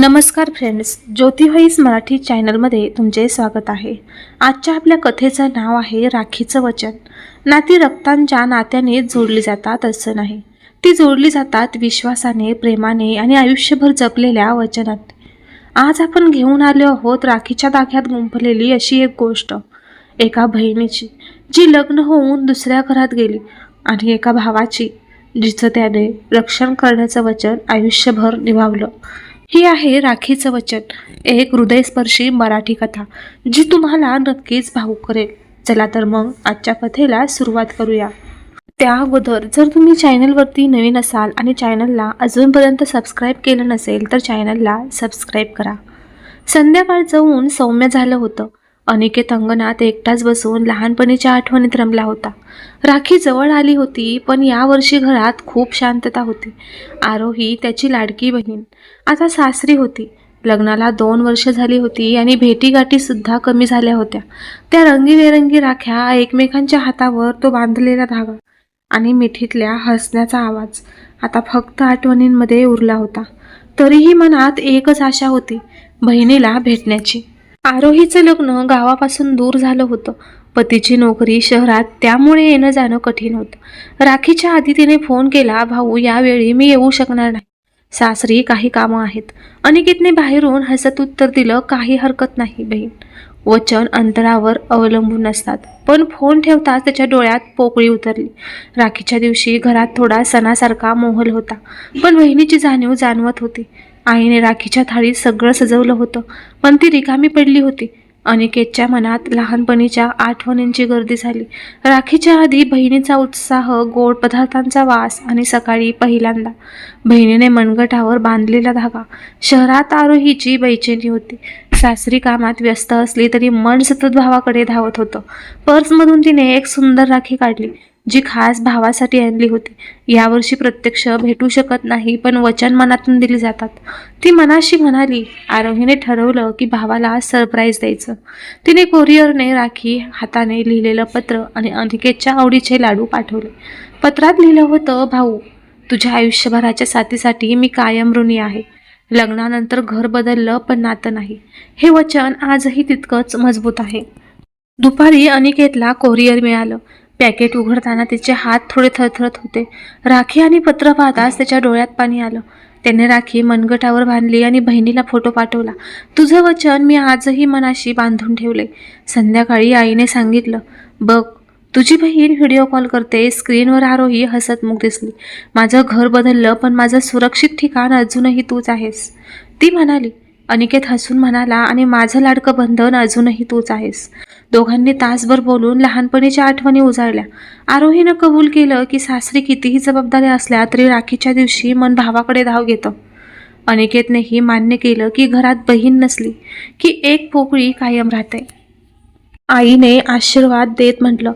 नमस्कार फ्रेंड्स ज्योती मराठी चॅनलमध्ये तुमचे स्वागत आहे. आजच्या आपल्या कथेचं नाव आहे राखीचं वचन. नाती रक्तांच्या नात्याने जोडली जातात असं नाही. ती जोडली जातात विश्वासाने प्रेमाने आणि आयुष्यभर जपलेल्या वचनात. आज आपण घेऊन आलो आहोत राखीच्या धाग्यात गुंफलेली अशी एक गोष्ट. एका बहिणीची जी लग्न होऊन दुसऱ्या घरात गेली आणि एका भावाची जिचं त्याने रक्षण करण्याचं वचन आयुष्यभर निभावलं. ही आहे राखीचं वचन एक हृदयस्पर्शी मराठी कथा जी तुम्हाला नक्कीच भावूक करेल. चला तर मग आजच्या कथेला सुरुवात करूया. त्या अगोदर जर तुम्ही चॅनलवरती नवीन असाल आणि चॅनलला अजूनपर्यंत सबस्क्राईब केलं नसेल तर चॅनलला सबस्क्राईब करा. संध्याकाळ जाऊन सौम्य झालं होतं. अनिकेत अंगणात एकटाच बसून लहानपणीच्या आठवणीत रमला होता. राखी जवळ आली होती पण यावर्षी घरात खूप शांतता होती. आरोही त्याची लाडकी बहीण. आता सासरी होती. लग्नाला दोन वर्ष झाली होती आणि भेटीगाठीसुद्धा कमी झाल्या होत्या. त्या रंगीबेरंगी राख्या एकमेकांच्या हातावर तो बांधलेला धागा आणि मिठीतल्या हसण्याचा आवाज आता फक्त आठवणींमध्ये उरला होता. तरीही मनात एकच आशा होती बहिणीला भेटण्याची. आरोहीचं लग्न गावापासून दूर झालं होतं. पतीची नोकरी शहरात त्यामुळे येणं जाणं कठीण होतं. राखीच्या आधी तिने फोन केला भाऊ यावेळी मी येऊ शकणार नाही. सासरी काही कामं आहेत. अनिकेतने बाहेरून हसत उत्तर दिलं काही हरकत नाही बहीण. वचन अंतरावर अवलंबून असतात पण फोन ठेवताच त्याच्या डोळ्यात पोकळी उतरली. राखीच्या दिवशी घरात थोडा सणासारखा मोहल होता पण बहिणीची जाणीव जाणवत होती. आईने राखीच्या थाळीत सगळं सजवलं होतं. पण ती रिकामी पडली होती. अनिकेतच्या मनात लहानपणीच्या आठवणींची गर्दी झाली. राखीच्या आधी बहिणीचा उत्साह गोड पदार्थांचा वास आणि सकाळी पहिल्यांदा. बहिणीने मनगटावर बांधलेला धागा. शहरात आरोहीची बैचेनी होती. सासरी कामात व्यस्त असली तरी मन सतत भावाकडे धावत होतं. पर्समधून तिने एक सुंदर राखी काढली. जी खास भावासाठी आणली होती. यावर्षी प्रत्यक्ष भेटू शकत नाही पण वचन मनातून दिली जातात. ती मनाशी म्हणाली आरोहीने ठरवलं की भावाला सरप्राईज द्यायचं. तिने कोरिअरने राखी हाताने लिहिलेलं पत्र आणि अनिकेतच्या आवडीचे लाडू पाठवले. पत्रात लिहिलं होतं भाऊ तुझ्या आयुष्यभराच्या साथीसाठी मी कायम ऋणी आहे. लग्नानंतर घर बदललं पण नातं नाही. हे वचन आजही तितकंच मजबूत आहे. दुपारी अनिकेतला कोरिअर मिळालं. पॅकेट उघडताना तिचे हात थोडे थरथरत होते. राखी आणि पत्र पाहताच त्याच्या डोळ्यात पाणी आलं. त्याने राखी मनगटावर बांधली आणि बहिणीला फोटो पाठवला. तुझं वचन मी आजही मनाशी बांधून ठेवले संध्याकाळी आईने सांगितलं बघ तुझी बहीण व्हिडिओ कॉल करते स्क्रीनवर आरोही हसतमुख दिसली. माझं घर बदललं पण माझं सुरक्षित ठिकाण अजूनही तूच आहेस. ती म्हणाली. अनिकेत हसून म्हणाला आणि माझं लाडकं बंधन अजूनही तूच आहेस. दोघांनी तासभर बोलून लहानपणीच्या आठवणी उजाळल्या. आरोहीनं कबूल केलं की सासरी कितीही जबाबदाऱ्या असल्या तरी राखीच्या दिवशी मन भावाकडे धाव घेतं. अनिकेतनेही मान्य केलं की घरात बहीण नसली की एक पोकळी कायम राहते. आईने आशीर्वाद देत म्हटलं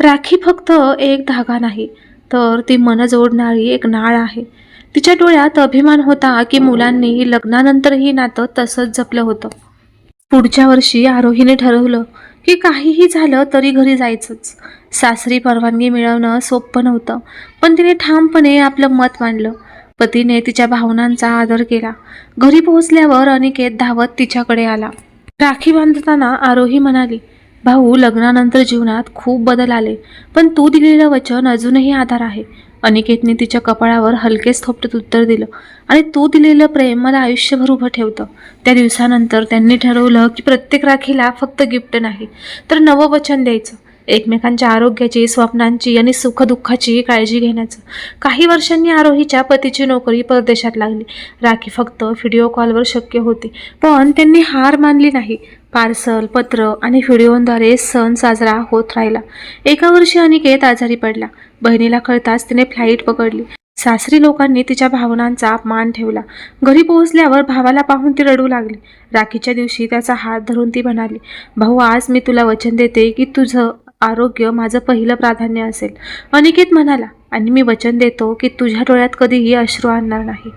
राखी फक्त एक धागा नाही तर ती मन जोडणारी एक नाळ आहे. तिच्या डोळ्यात अभिमान होता की मुलांनी लग्नानंतरही नातं तसंच जपलं होतं. पुढच्या वर्षी आरोहीने ठरवलं की काहीही झालं तरी घरी जायचंच. सासरी परवानगी मिळवणं सोपं नव्हतं पण तिने ठामपणे आपलं मत मांडलं. पतीने तिच्या भावनांचा आदर केला. घरी पोहोचल्यावर अनिकेत धावत तिच्याकडे आला. राखी बांधताना आरोही म्हणाली भाऊ लग्नानंतर जीवनात खूप बदल आले पण तू दिलेलं वचन अजूनही आधार आहे. अनिकेतने तिच्या कपाळावर हलकेच थोपटत उत्तर दिलं. आणि तू दिलेलं प्रेम मला आयुष्यभर उभं ठेवतं. त्या दिवसानंतर त्यांनी ठरवलं की प्रत्येक राखीला फक्त गिफ्ट नाही तर नवं वचन द्यायचं. एकमेकांच्या आरोग्याची स्वप्नांची आणि सुखदुःखाची काळजी घेण्याचं. काही वर्षांनी आरोहीच्या पतीची नोकरी परदेशात लागली. राखी फक्त व्हिडिओ कॉलवर शक्य होती पण त्यांनी हार मानली नाही. पार्सल पत्र आणि व्हिडिओद्वारे सण साजरा होत राहिला. एका वर्षी अनिकेत आजारी पडला. बहिणीला कळताच तिने फ्लाईट पकडली. सासरी लोकांनी तिच्या भावनांचा मान ठेवला. घरी पोहोचल्यावर भावाला पाहून ती रडू लागली. राखीच्या दिवशी त्याचा हात धरून ती म्हणाली भाऊ आज मी तुला वचन देते की तुझं आरोग्य माझं पहिलं प्राधान्य असेल. अनिकेत म्हणाला आणि मी वचन देतो की तुझ्या डोळ्यात कधीही अश्रू आणणार नाही.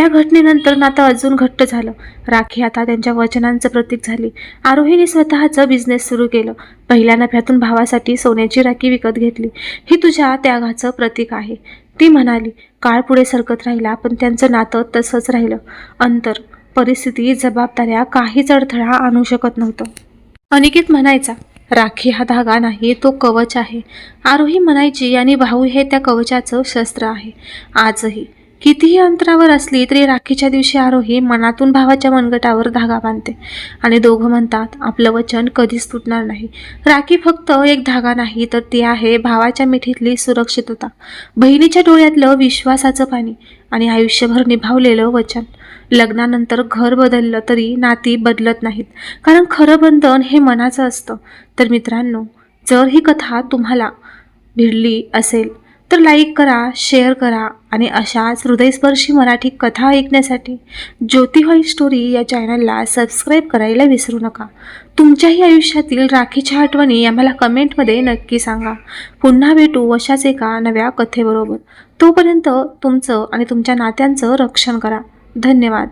या घटनेनंतर नातं अजून घट्ट झालं. राखी आता त्यांच्या वचनांचं प्रतीक झाली. आरोहीने स्वतःचं बिझनेस सुरू केलं. पहिल्या नफ्यातून भावासाठी सोन्याची राखी विकत घेतली. ही तुझ्या त्यागाचं प्रतीक आहे. ती म्हणाली काळ पुढे सरकत राहिला पण त्यांचं नातं तसंच राहिलं. अंतर परिस्थिती जबाबदाऱ्या काहीच अडथळा आणू शकत नव्हतं. अनिकेत म्हणायचा राखी हा धागा नाही तो कवच आहे. आरोही म्हणायची आणि भाऊ हे त्या कवचाचं शस्त्र आहे. आजही कितीही अंतरावर असली तरी राखीच्या दिवशी आरोही मनातून भावाच्या मनगटावर धागा बांधते. आणि दोघं म्हणतात आपलं वचन कधीच तुटणार नाही. राखी फक्त एक धागा नाही तर ती आहे भावाच्या मिठीतली सुरक्षितता. बहिणीच्या डोळ्यातलं विश्वासाचं पाणी आणि आयुष्यभर निभावलेलं वचन. लग्नानंतर घर बदललं तरी नाती बदलत नाहीत. कारण खरं बंधन हे मनाचं असतं. तर मित्रांनो जर ही कथा तुम्हाला भिडली असेल तर लाईक करा शेअर करा आणि अशाच हृदयस्पर्शी मराठी कथा ऐकण्यासाठी ज्योतिहॉई स्टोरी या चॅनलला सबस्क्राईब करायला विसरू नका. तुमच्याही आयुष्यातील राखीच्या आठवणी आम्हाला कमेंटमध्ये नक्की सांगा. पुन्हा भेटू अशाच एका नव्या कथेबरोबर. तोपर्यंत तुमचं आणि तुमच्या नात्यांचं रक्षण करा. धन्यवाद.